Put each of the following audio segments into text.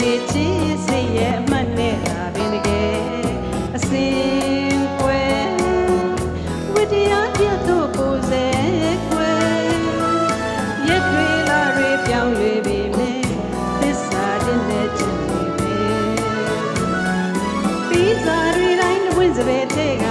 လေးချစ်စေရဲ့အမှတ်နဲ့ဒါပင်တကယ်အစင်ကွယ်ဝိတရားပြတ်တို့ကိုယ်စဲကွယ်ရက်တွေလာတွေပြောင်းရွေပေမဲ့သစ္စာတင်တဲ့ချစ်ပေပြီးစားတွေတိုင်းဝင်းစပယ်ထဲက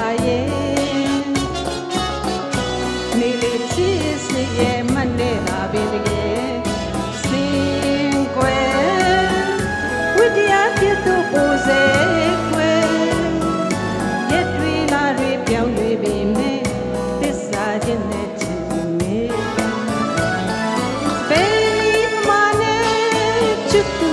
küçük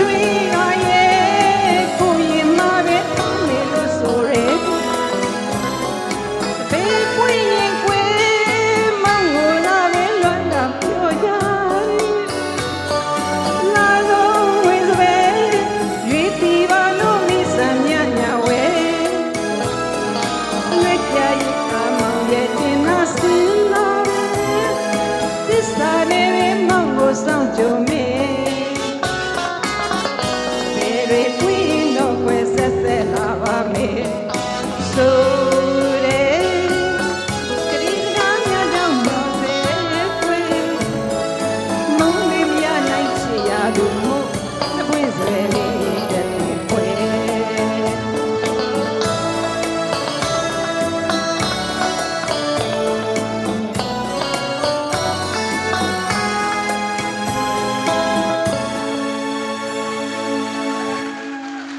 Queen.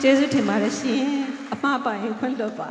ကျေးဇူးတင်ပါတယ်ရှင်အမပါရင်ခွင့်လွတ်ပါ